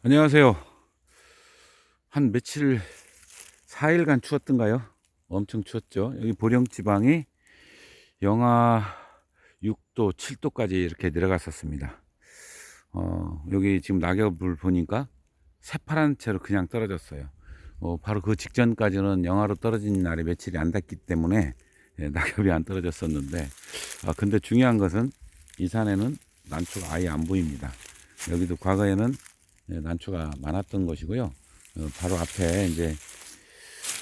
안녕하세요. 한 며칠, 4일간 추웠던가요? 엄청 추웠죠. 여기 보령 지방이 영하 6도, 7도까지 이렇게 내려갔었습니다. 어, 여기 지금 낙엽을 보니까 새파란 채로 그냥 떨어졌어요. 어, 바로 그 직전까지는 영하로 떨어진 날이 며칠이 안 됐기 때문에 예, 낙엽이 안 떨어졌었는데, 아, 근데 중요한 것은 이 산에는 난초가 아예 안 보입니다. 여기도 과거에는 예, 난초가 많았던 것이고요. 어, 바로 앞에 이제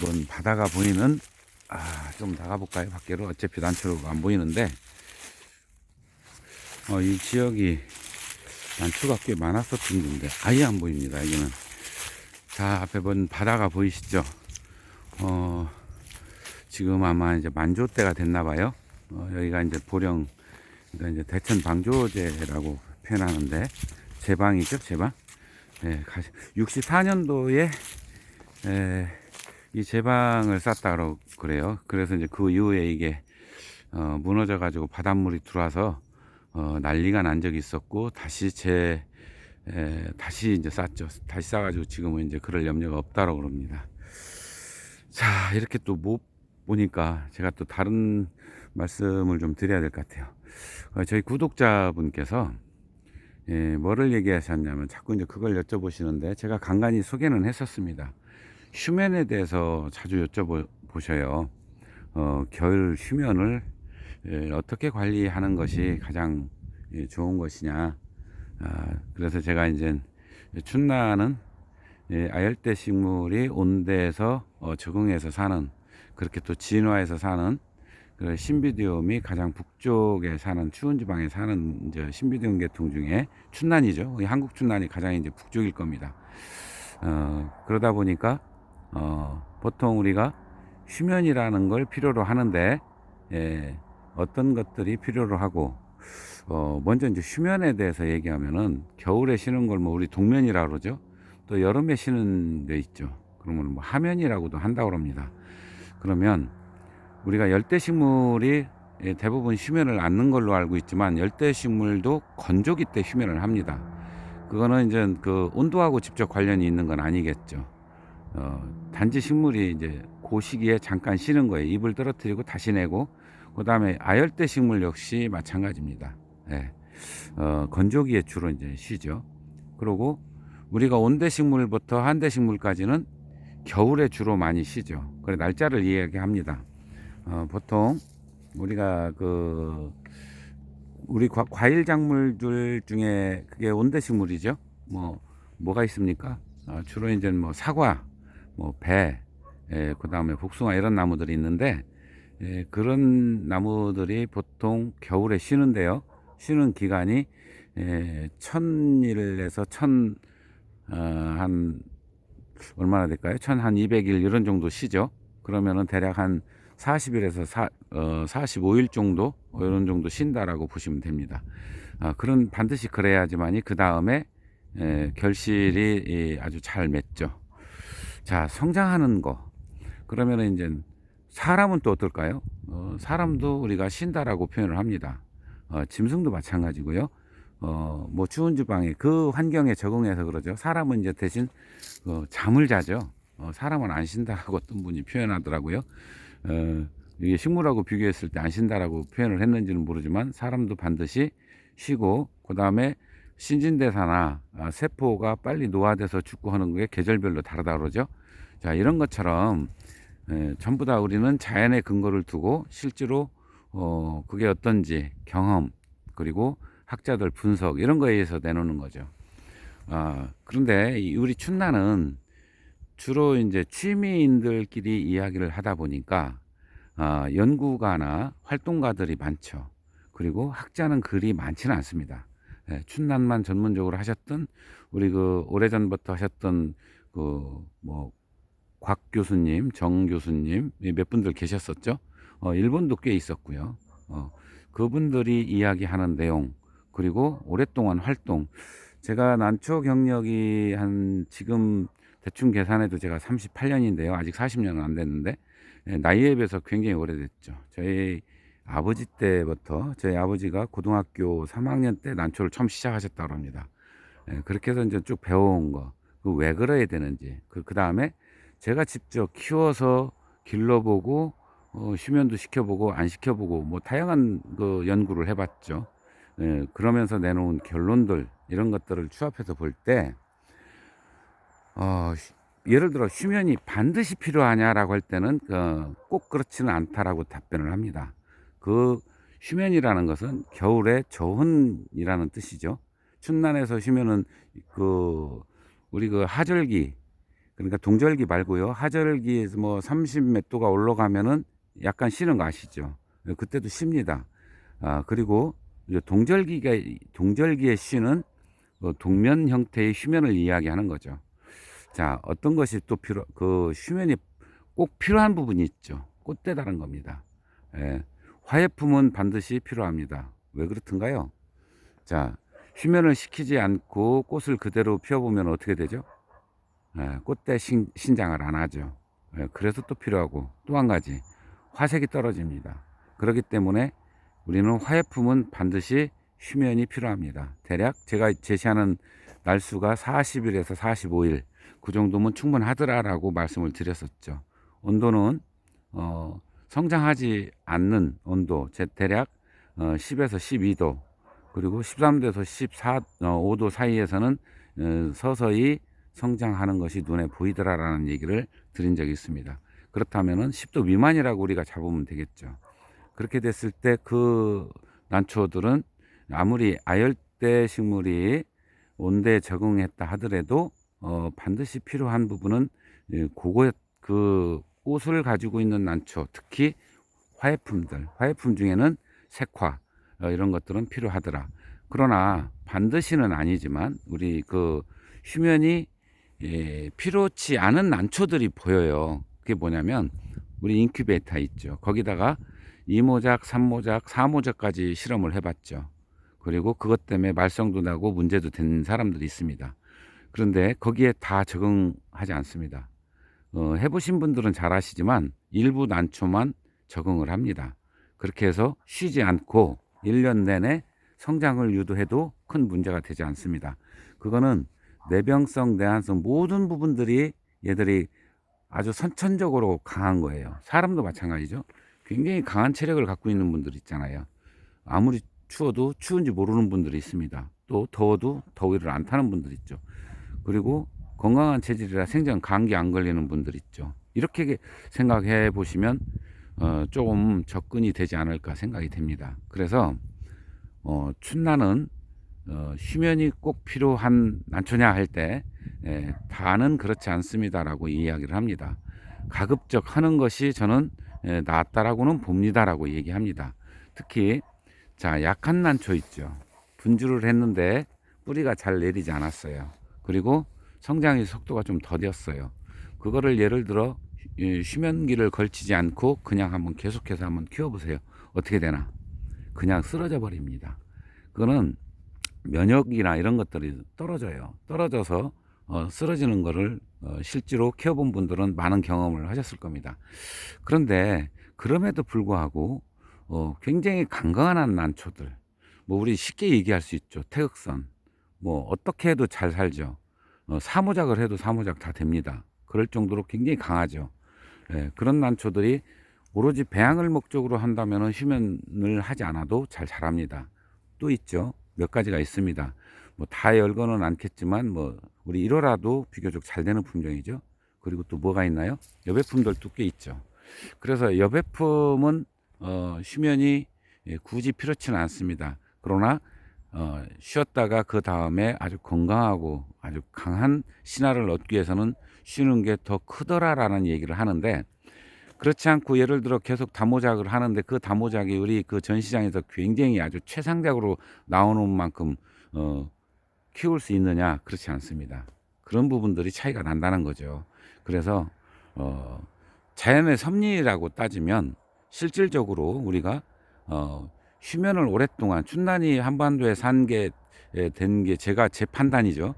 뭔 바다가 보이는 아, 좀 나가볼까요? 밖으로 어차피 난초가 안 보이는데 어, 이 지역이 난초가 꽤 많았었던 건데 아예 안 보입니다. 여기는 자 앞에 본 바다가 보이시죠? 어, 지금 아마 이제 만조 때가 됐나 봐요. 어, 여기가 이제 보령 그러니까 이제 대천 방조제라고 표현하는데 제방이죠, 제방. 예, 64년도에 에, 이 제방을 쌌다고 그래요. 그래서 이제 그 이후에 이게 어, 무너져 가지고 바닷물이 들어와서 어, 난리가 난 적이 있었고 다시 제 에, 다시 이제 쌌죠. 다시 싸가지고 지금은 이제 그럴 염려가 없다고 그럽니다. 자 이렇게 또 못 보니까 제가 또 다른 말씀을 좀 드려야 될 것 같아요. 어, 저희 구독자분께서 예, 뭐를 얘기하셨냐면 자꾸 이제 그걸 여쭤보시는데 제가 간간히 소개는 했었습니다. 휴면에 대해서 자주 여쭤보셔요. 어, 겨울 휴면을 예, 어떻게 관리하는 것이 가장 예, 좋은 것이냐. 아, 그래서 제가 이제 춘나는 예, 아열대 식물이 온대에서 어, 적응해서 사는 그렇게 또 진화해서 사는 그 신비디움이 가장 북쪽에 사는 추운 지방에 사는 이제 신비디움 계통 중에 춘난이죠. 이 한국 춘난이 가장 이제 북쪽일 겁니다. 어, 그러다 보니까 어, 보통 우리가 휴면이라는 걸 필요로 하는데 예, 어떤 것들이 필요로 하고 어, 먼저 이제 휴면에 대해서 얘기하면은 겨울에 쉬는 걸 뭐 우리 동면이라 그러죠. 또 여름에 쉬는 데 있죠. 그러면 뭐 하면이라고도 한다고 합니다. 그러면 우리가 열대 식물이 예, 대부분 휴면을 않는 걸로 알고 있지만 열대 식물도 건조기 때 휴면을 합니다. 그거는 이제 그 온도하고 직접 관련이 있는 건 아니겠죠. 어, 단지 식물이 이제 그 시기에 잠깐 쉬는 거예요. 입을 떨어뜨리고 다시 내고 그 다음에 아열대 식물 역시 마찬가지입니다. 예. 어, 건조기에 주로 이제 쉬죠. 그리고 우리가 온대 식물부터 한대 식물까지는 겨울에 주로 많이 쉬죠. 그래 날짜를 이야기합니다. 어, 보통 우리가 그 우리 과, 과일 작물들 중에 그게 온대식물이죠. 뭐 뭐가 있습니까? 어, 주로 이제 뭐 사과, 뭐 배, 예, 그 다음에 복숭아 이런 나무들이 있는데 예, 그런 나무들이 보통 겨울에 쉬는데요. 쉬는 기간이 예, 천일에서 천, 어, 한, 얼마나 될까요? 천한 200일 이런 정도 쉬죠. 그러면은 대략 한 40일에서 사, 어, 45일 정도 어, 이런 정도 쉰다라고 보시면 됩니다. 아, 그런 반드시 그래야지만이 그 다음에 결실이 이, 아주 잘 맺죠. 자 성장하는 거 그러면은 이제 사람은 또 어떨까요? 어, 사람도 우리가 쉰다라고 표현을 합니다. 어, 짐승도 마찬가지고요. 어, 뭐 추운 지방에 그 환경에 적응해서 그러죠. 사람은 이제 대신 어, 잠을 자죠. 어, 사람은 안 쉰다라고 어떤 분이 표현하더라고요. 어, 이게 식물하고 비교했을 때 안 쉰다라고 표현을 했는지는 모르지만 사람도 반드시 쉬고 그 다음에 신진대사나 아, 세포가 빨리 노화돼서 죽고 하는 게 계절별로 다르다 그러죠. 자 이런 것처럼 에, 전부 다 우리는 자연의 근거를 두고 실제로 어, 그게 어떤지 경험 그리고 학자들 분석 이런 거에 의해서 내놓는 거죠. 아, 그런데 우리 춘나는 주로 이제 취미인들끼리 이야기를 하다 보니까 어, 연구가나 활동가들이 많죠. 그리고 학자는 그리 많지는 않습니다. 예, 춘난만 전문적으로 하셨던 우리 그 오래전부터 하셨던 그 뭐 곽 교수님, 정 교수님 몇 분들 계셨었죠. 어, 일본도 꽤 있었고요. 어, 그분들이 이야기하는 내용 그리고 오랫동안 활동 제가 난초 경력이 한 지금 대충 계산해도 제가 38년인데요. 아직 40년은 안 됐는데 예, 나이에 비해서 굉장히 오래됐죠. 저희 아버지 때부터 저희 아버지가 고등학교 3학년 때 난초를 처음 시작하셨다고 합니다. 예, 그렇게 해서 이제 쭉 배워온 거. 그 왜 그래야 되는지. 그, 그 다음에 제가 직접 키워서 길러보고, 어, 휴면도 시켜보고, 안 시켜보고, 뭐, 다양한 그 연구를 해봤죠. 예, 그러면서 내놓은 결론들, 이런 것들을 추합해서 볼 때, 어, 휴- 예를 들어, 휴면이 반드시 필요하냐라고 할 때는, 어, 꼭 그렇지는 않다라고 답변을 합니다. 그 휴면이라는 것은 겨울에 저온이라는 뜻이죠. 춘난에서 휴면은 그 우리 그 하절기 그러니까 동절기 말고요. 하절기에서 뭐 30몇 도가 올라가면은 약간 쉬는 거 아시죠? 그때도 쉽니다. 아, 그리고 동절기가 동절기에 쉬는 그 동면 형태의 휴면을 이야기하는 거죠. 자, 어떤 것이 또 필요 그 휴면이 꼭 필요한 부분이 있죠. 꽃대다는 겁니다. 예. 화해품은 반드시 필요합니다. 왜 그렇든가요? 자, 휴면을 시키지 않고 꽃을 그대로 피워보면 어떻게 되죠? 예, 꽃대 신, 신장을 안 하죠. 예, 그래서 또 필요하고 또 한 가지 화색이 떨어집니다. 그렇기 때문에 우리는 화해품은 반드시 휴면이 필요합니다. 대략 제가 제시하는 날수가 40일에서 45일 그 정도면 충분하더라라고 말씀을 드렸었죠. 온도는 어, 성장하지 않는 온도, 제 대략 어, 10에서 12도, 그리고 13도에서 14, 어, 5도 사이에서는 어, 서서히 성장하는 것이 눈에 보이더라라는 얘기를 드린 적이 있습니다. 그렇다면은 10도 미만이라고 우리가 잡으면 되겠죠. 그렇게 됐을 때 그 난초들은 아무리 아열대 식물이 온대에 적응했다 하더라도 어, 반드시 필요한 부분은 예, 그거 그 꽃을 가지고 있는 난초, 특히 화해품들, 화해품 중에는 색화 어, 이런 것들은 필요하더라. 그러나 반드시는 아니지만 우리 그 휴면이 예, 필요치 않은 난초들이 보여요. 그게 뭐냐면 우리 인큐베이터 있죠. 거기다가 2모작, 3모작, 4모작까지 실험을 해봤죠. 그리고 그것 때문에 말썽도 나고 문제도 된 사람들이 있습니다. 그런데 거기에 다 적응하지 않습니다. 어, 해보신 분들은 잘 아시지만 일부 난초만 적응을 합니다. 그렇게 해서 쉬지 않고 1년 내내 성장을 유도해도 큰 문제가 되지 않습니다. 그거는 내병성, 내한성 모든 부분들이 얘들이 아주 선천적으로 강한 거예요. 사람도 마찬가지죠. 굉장히 강한 체력을 갖고 있는 분들 있잖아요. 아무리 추워도 추운지 모르는 분들이 있습니다. 또 더워도 더위를 안 타는 분들 있죠. 그리고 건강한 체질이라 생전 감기 안 걸리는 분들 있죠. 이렇게 생각해 보시면 어, 조금 접근이 되지 않을까 생각이 됩니다. 그래서 어, 춘나는 어, 휴면이 꼭 필요한 난초냐 할때 예, 다는 그렇지 않습니다라고 이야기를 합니다. 가급적 하는 것이 저는 예, 낫다라고는 봅니다라고 얘기합니다. 특히 자 약한 난초 있죠. 분주를 했는데 뿌리가 잘 내리지 않았어요. 그리고 성장의 속도가 좀 더뎠어요. 그거를 예를 들어 이 휴면기를 걸치지 않고 그냥 한번 계속해서 한번 키워보세요. 어떻게 되나? 그냥 쓰러져 버립니다. 그거는 면역이나 이런 것들이 떨어져요. 떨어져서 어, 쓰러지는 거를 어, 실제로 키워본 분들은 많은 경험을 하셨을 겁니다. 그런데 그럼에도 불구하고 어, 굉장히 강건한 난초들, 뭐 우리 쉽게 얘기할 수 있죠. 태극선, 뭐 어떻게 해도 잘 살죠. 어, 사모작을 해도 사모작 다 됩니다. 그럴 정도로 굉장히 강하죠. 예, 그런 난초들이 오로지 배양을 목적으로 한다면 휴면을 하지 않아도 잘 자랍니다. 또 있죠. 몇 가지가 있습니다. 뭐 다 열거는 않겠지만 뭐 우리 1호라도 비교적 잘 되는 품종이죠. 그리고 또 뭐가 있나요? 여배품들도 꽤 있죠. 그래서 여배품은 어, 휴면이 예, 굳이 필요치는 않습니다. 그러나 어, 쉬었다가 그 다음에 아주 건강하고 아주 강한 신화를 얻기 위해서는 쉬는 게 더 크더라라는 얘기를 하는데 그렇지 않고 예를 들어 계속 다모작을 하는데 그 다모작이 우리 그 전시장에서 굉장히 아주 최상작으로 나오는 만큼 어, 키울 수 있느냐 그렇지 않습니다. 그런 부분들이 차이가 난다는 거죠. 그래서 어, 자연의 섭리라고 따지면 실질적으로 우리가 어, 휴면을 오랫동안 춘난이 한반도에 산 게 된 게 제가 제 판단이죠.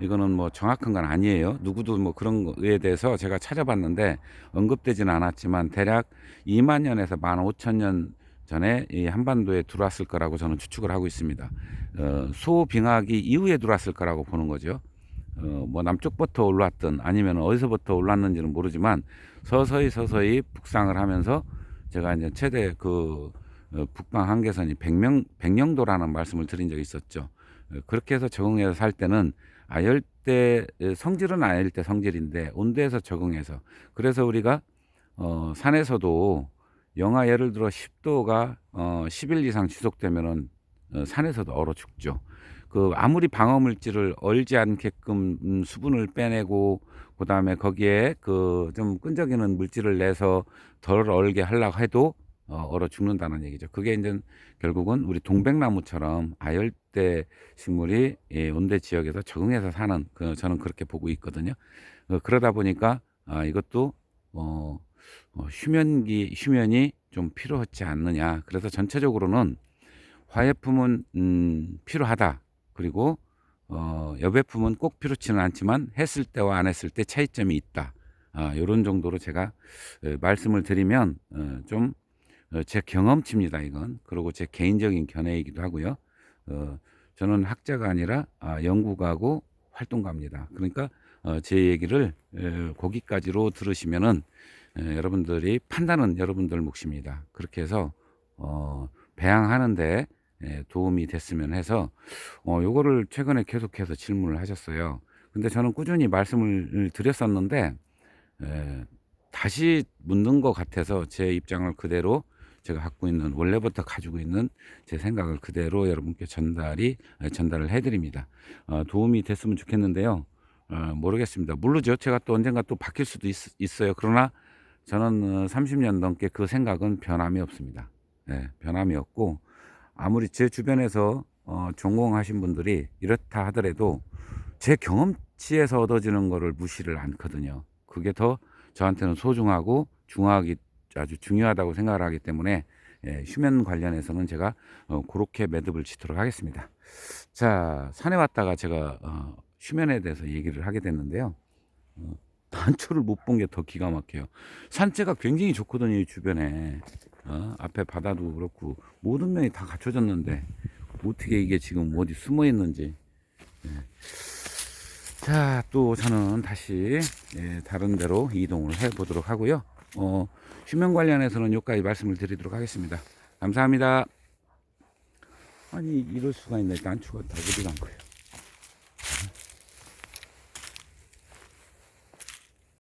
이거는 뭐 정확한 건 아니에요. 누구도 뭐 그런 거에 대해서 제가 찾아봤는데 언급되지는 않았지만 대략 2만 년에서 1만 5천 년 전에 이 한반도에 들어왔을 거라고 저는 추측을 하고 있습니다. 어, 소빙하기 이후에 들어왔을 거라고 보는 거죠. 어, 뭐 남쪽부터 올랐든 아니면 어디서부터 올랐는지는 모르지만 서서히 서서히 북상을 하면서 제가 이제 최대 그 어, 북방 한계선이 백명 백령도라는 말씀을 드린 적이 있었죠. 어, 그렇게 해서 적응해서 살 때는 아열대 에, 성질은 아열대 성질인데 온도에서 적응해서 그래서 우리가 어, 산에서도 영하 예를 들어 10도가 어, 10일 이상 지속되면은 어, 산에서도 얼어 죽죠. 그 아무리 방어 물질을 얼지 않게끔 음, 수분을 빼내고 그다음에 거기에 그 좀 끈적이는 물질을 내서 덜 얼게 하려고 해도 어, 얼어 죽는다는 얘기죠. 그게 이제 결국은 우리 동백나무처럼 아열대 식물이 이 온대 지역에서 적응해서 사는 그 저는 그렇게 보고 있거든요. 어, 그러다 보니까 아, 이것도 어, 어, 휴면기 휴면이 좀 필요하지 않느냐. 그래서 전체적으로는 화예품은 음, 필요하다. 그리고 어, 여배품은 꼭 필요치는 않지만 했을 때와 안 했을 때 차이점이 있다. 아, 이런 정도로 제가 어, 말씀을 드리면 어, 좀 제 경험치입니다. 이건 그리고 제 개인적인 견해이기도 하고요. 어, 저는 학자가 아니라 아, 연구가고 활동가입니다. 그러니까 어, 제 얘기를 에, 거기까지로 들으시면은 에, 여러분들이 판단은 여러분들 몫입니다. 그렇게 해서 어, 배양하는데 에, 도움이 됐으면 해서 어, 요거를 최근에 계속해서 질문을 하셨어요. 근데 저는 꾸준히 말씀을 드렸었는데 에, 다시 묻는 것 같아서 제 입장을 그대로 제가 갖고 있는 원래부터 가지고 있는 제 생각을 그대로 여러분께 전달이 에, 전달을 해드립니다. 어, 도움이 됐으면 좋겠는데요. 어, 모르겠습니다. 모르죠. 제가 또 언젠가 또 바뀔 수도 있, 어요 그러나 저는 어, 30년 넘게 그 생각은 변함이 없습니다. 네, 변함이 없고 아무리 제 주변에서 어, 전공하신 분들이 이렇다 하더라도 제 경험치에서 얻어지는 거를 무시를 않거든요. 그게 더 저한테는 소중하고 중요하기 아주 중요하다고 생각을 하기 때문에 예, 휴면 관련해서는 제가 어, 그렇게 매듭을 짓도록 하겠습니다. 자, 산에 왔다가 제가 어, 휴면에 대해서 얘기를 하게 됐는데요. 어, 단초를 못 본 게 더 기가 막혀요. 산재가 굉장히 좋거든요, 이 주변에. 어, 앞에 바다도 그렇고 모든 면이 다 갖춰졌는데 어떻게 이게 지금 어디 숨어 있는지. 예. 자, 또 저는 다시 예, 다른 데로 이동을 해 보도록 하고요. 어, 휴면 관련해서는 여기까지 말씀을 드리도록 하겠습니다. 감사합니다. 아니, 이럴 수가 있네. 단추가 다 어디 간 거예요.